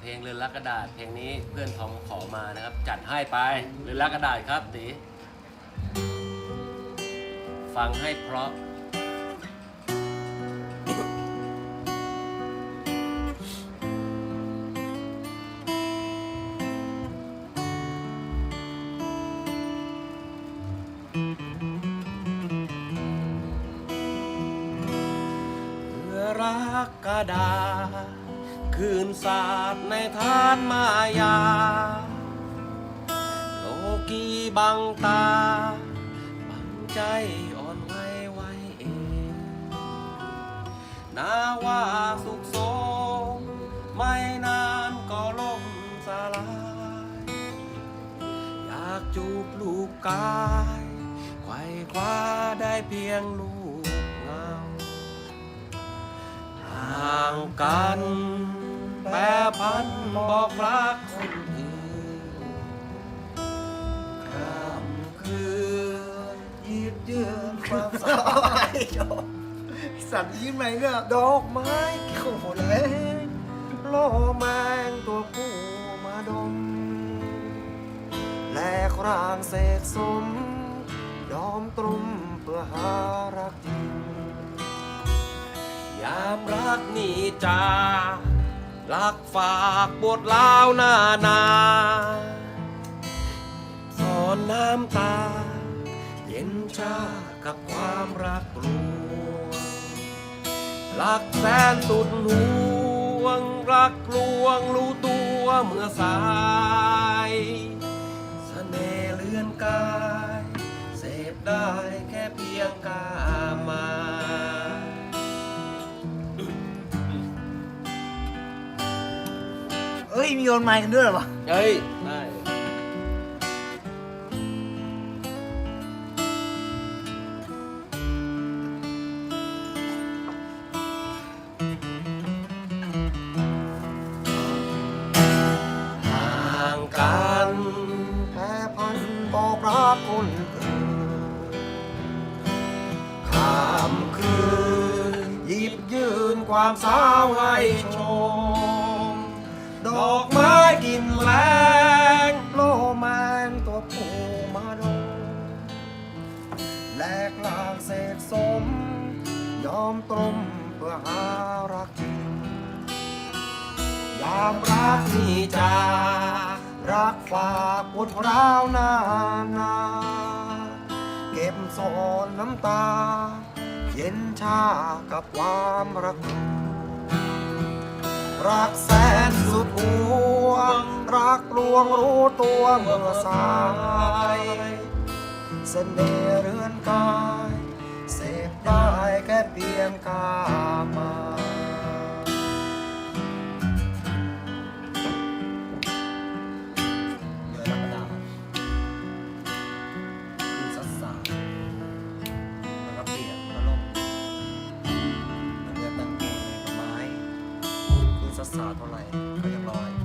เพลงเรือนรักกระดาษ เพลงนี้เพื่อนทอมขอมานะครับ จัดให้ไปเรือนรักกระดาษครับตีฟังให้เพราะเพื่อรักกระดาษ คืนศาสตร์ในทานมายา โลกีบังตา บังใจอ่อนไหวไหวเอง นาว่าสุขโสมไม่นานก็ล่มสลาย อยากจูบลูกกายไขว่คว้าได้เพียงลูกเงาห่างกันแปร บอกรักคนอื่นข้ามคืนยืดเยื้อความสายสัตว์ยิ้มไหมเนี่ยดอกไม้โอ้โหเลยล่อแมงตัวผู้มาดม แลกร่างเสกสมยอมตรุมเพื่อหารักจริงยามรักนี่จา ลักฝากบทลาวหน้านาสอนน้ำตา เย็นชากับความรักลวงรักแสนสุดห่วง รักลวงรู้ตัวเมื่อสาย เอ้ย มีโยนไม้กันด้วยเหรอวะเฮ้ยได้ห่างกันแค่พันบอกรักคนอื่นข้ามคืนหยิบยืนความสาวให้ชมดอกไม้ กินแรงโลแมนตัวผู้มาดงแลกลางเศษสม ยอมตรมเพื่อหารักจริงยามรักที่จารักฝากปวดร้าวนานาเก็บโซนน้ำตา เย็นชากับความรัก รักแสนสุดห่วง รักลวงรู้ตัวเมื่อสายเสน่ห์เรือนกาย เสพได้แค่เพียงกามา ษาเท่าไหร่ก็ยังลอย